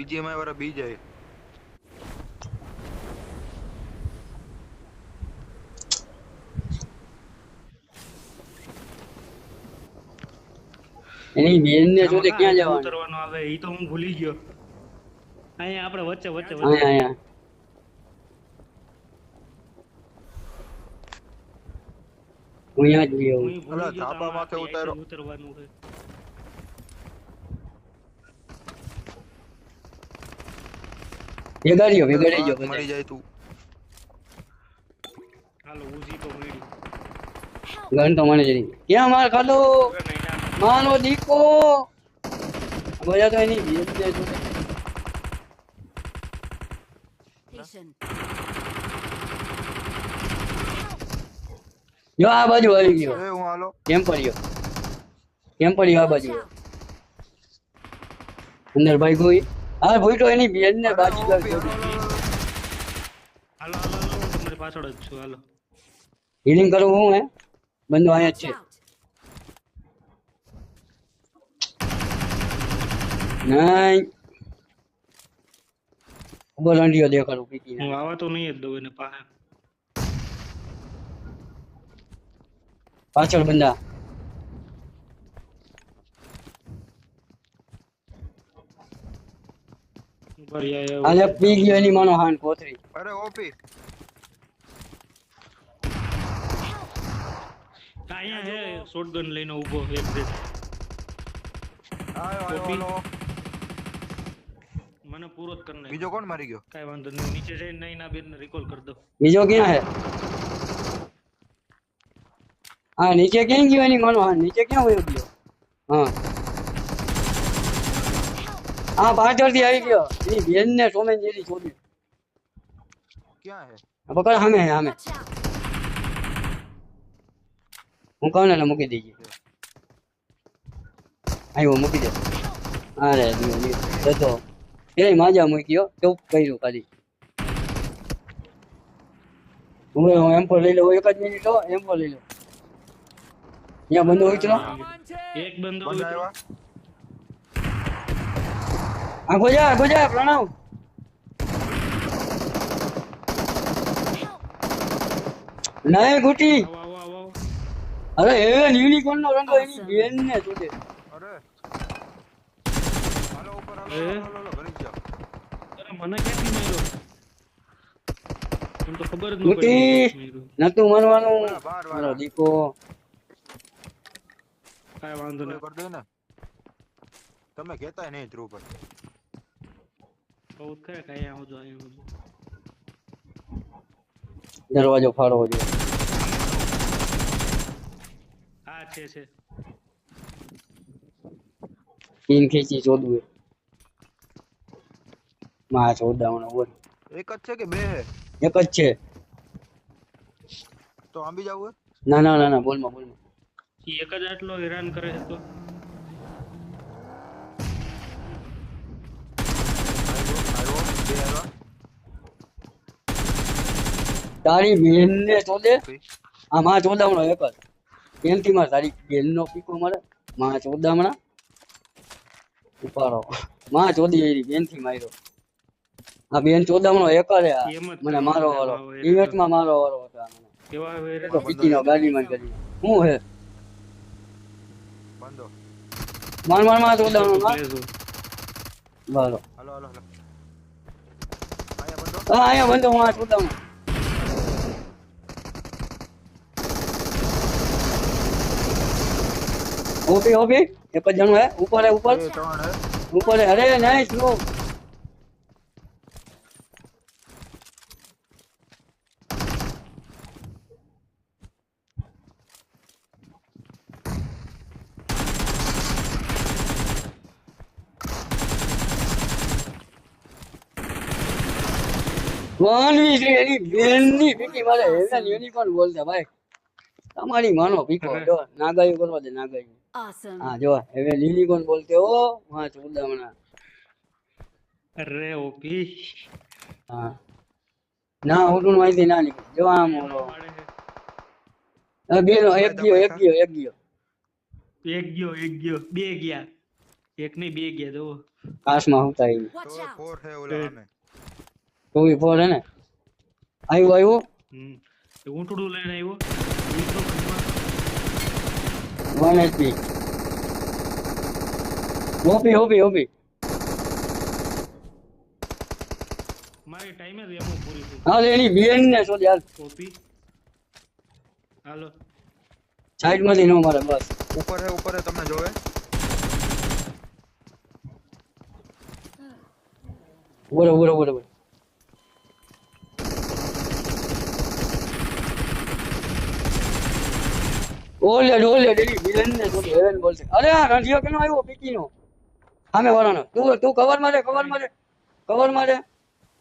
BGMI વાળા બી જાય. એની બેન ને જોતે ક્યાં જવાનું? ઉતરવાનું આવે ઈ તો હું ભૂલી ગયો. અહીંયા આપણે વચ્ચે વચ્ચે વચ્ચે. અહીંયા હું અહીંયા જ ગયો. હું ભૂલી ગયો ધાબા માથે ઉતારો. ઉતરવાનું છે? વેગાડ્યો વેગાડી ગયો મળી જાય તું હાલો ઉઝી તો મળી ગન તો મને જરી ક્યાં માર ખાલો માનો દીકો મજા તો એની જોડે Patient. જો આ બાજુ આવી ગયો એ હું હાલો કેમ પડ્યો કેમ પડ્યો આ બાજુ અંદર ભાઈ કોઈ હા ભૂલ તો એની બેન ને બાજુ અરે, હાલો, હાલો, હું તમારી પાછળ જ છું હાલો. હીલિંગ કરવું હું હે? બંધો અહીંયા છે. નહીં ઊભો રંડિયો દેખાડું પીકી હું આવા તો નહીં જ દઉં એને પાસે પાછળ બંધા. ઉપર યા- આજે પી ગયો એની માનો હાન કોથરી અરે ઓપી અહીંયા હે શોટગન લઈને ઊભો એક બે આયો આયો ઓપી. હાલો મને પૂરો જ કરી નાખ બીજો કોણ મારી ગયો કાંઈ વાંધો નહીં નીચે જઈને નહીં ના બેન રિકોલ કરી દો બીજો ક્યાં હે હા નીચે ક્યાં ગયો એની માનો હાન નીચે ક્યાં વયો ગયો હા હા પાછળથી આવી ગયો. એની બેન ને સોમેન જેરી છોડી ક્યાં હે? પકડ સામે હે સામે. હું કહું ને મૂકી દેજે. આવ્યો મૂકી દે. અરે. જતો એ માજા મૂક્યો ચૂપ કર્યું ખાલી. હું હું એમ પર લઈ લઉં એક જ મિનિટ હો એમ પર લઈ લઉં. અહીંયા બંધો ઉતરો એક બંદો બંધ ઉતરો. આવ્યા આ ગોજા ગોજા પ્રણામ. નહીં ગુટી. અરે એ યુનિકોર્ન નો રંગ એની બેન ને જોડે અરે. હાલો ઉપર હાલો હાલો ઘણી અરે મને ક્યાંથી માર્યો? મને તો ખબર જ ન પડી. નતું મરવાનું. મારો દીકો કાંઈ વાંધો નહીં. કરી દે ને. તમે કહેતા નહીં ધ્રુવ પર કહું જ કે અહીંયા આવજો અહીંયા આવજો દરવાજો ફાળવો જોઈએ. હા છે છે. પિન ખેંચી ચોદવું માં ચોદાવણ બોલ એક જ છે કે બે હે? એક જ છે. તો આંબી બી હે? ના ના ના ના બોલમાં બોલમાં. એક જ આટલો હેરાન કરે છે તો આવ્યો આવ્યો બે આવ્યા તારી બેન ને ચોદે. આ માં ચોદામણો એક જ. પેનથી મારે તારી બેન નો પીકો મળે. માં ચોદામણા. ઉપાડો. માં ચોદી એરી બેનથી માર્યો. આ બેન ચોદામણો એક જ હે મને મારો છે વાળો ભાવ ઇવેન્ટમાં મારો વાળો હતો મને. કેવા હવે પીકી નો ગાડી માં કરી શું હે માર માર મારમાં ચોદામણો માર. હાલો હાલો હાલો. આયા બંધો. હા અહીંયા બંધો માં ચોદામણો. ઓપી ઓપી એક જ જણું હે. ઉપર હે ઉપર. ઉપર હે. અરે નહીં સ્લો માનવી છે એની બેનની પીકી મારે એના યુનિકોર્ન બોલતા ભાઈ. તમારી માનો પીકો જો નાગાયું કરવા દે નાગાયું. Awesome. હા જો હવે કોણ બોલતે હો હા ચોદામણા અરે ઓપી હા. ના ઉડું માહિતી ના નીકળી. જો આમ ઓલો. બે નો એક ગયો એક ગયો એક ગયો. એક ગયો એક ગયો. બે ગયા. એક નહીં બે ગયા જો કાશમાં હુતા એ Watch તો out! ફોર છે ઓલા સામે ટુ ફોર હે ને? આવ્યો આવ્યો? ઊંટડું લઈને આવ્યો. વન એચપી ઓપી ઓપી ઓપી મારી ટાઈમે જ એમો પૂરી થઈ. હા એની બીએન ને શોધી યાર? કોપી હાલો. સાઈડમાંથી નો મારે બસ. ઉપર હે ઉપર હે તમને જોવે. બોલો બોલો બોલો બોલો ઓલે ઓલે ડેલી વિલન ને શોધી હેવન બોલશે. અરે આ રંધિયો કેનો આવ્યો પીકી નો સામે વાળાનો. તું તું કવર મારે કવર મારે કવર મારે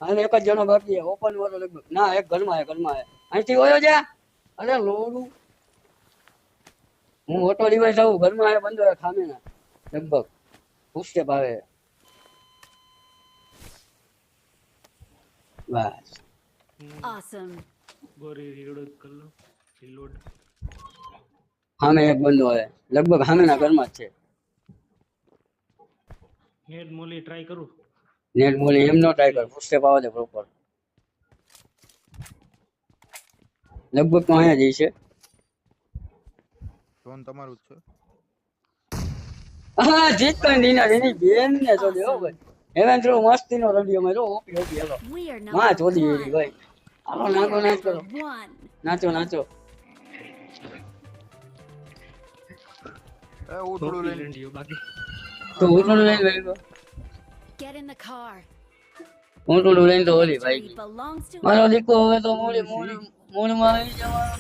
અને એક જ જણો બાકી છે ઓપન વાળો લગભગ. ના એક ઘરમાં છે ઘરમાં છે. અહીંથી ઓયો જા. અરે લોડું. હું ઓટો ડિવાઇસ આવું ઘરમાં આવે બંધો ખામે ના લગભગ. પુષ્ટે ભાવે. બસ. Awesome. ગોરી રીલોડ કર લો રીલોડ સામે એક બંધો આવે લગભગ સામેના ઘરમાં જ છે. નેટ મોલી ટ્રાય કરું? નેટ મોલી એમ નો ટ્રાય કર. પુષ્ટે પાવા દે પ્રોપર લગભગ તો અહીંયા જ છે. ઝોન તમારું જ છે? હા જીત તો દીના એની બેન ને તો દેવો ભાઈ. એવેન થ્રુ મસ્તી નો રડિયો મેરો ઓપી ઓપી હેલો માં ચોદી એવી ભાઈ હાલો નાચો નાચ. કરો નાચો નાચો. એ ઉતળું લઈને રેંડિયો બાકી મારો દીકો હવે તો મોડી મોડ આવી જવાનો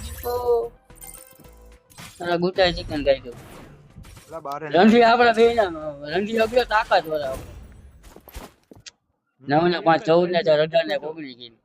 ગુટાઈ ચિકન ખાઈ ગયો. રણજી આપડા બે ના રણજી અગલો નવ ને પાંચ ચૌદ ને ચાર અઢાર ને ઓગણી ગયેલી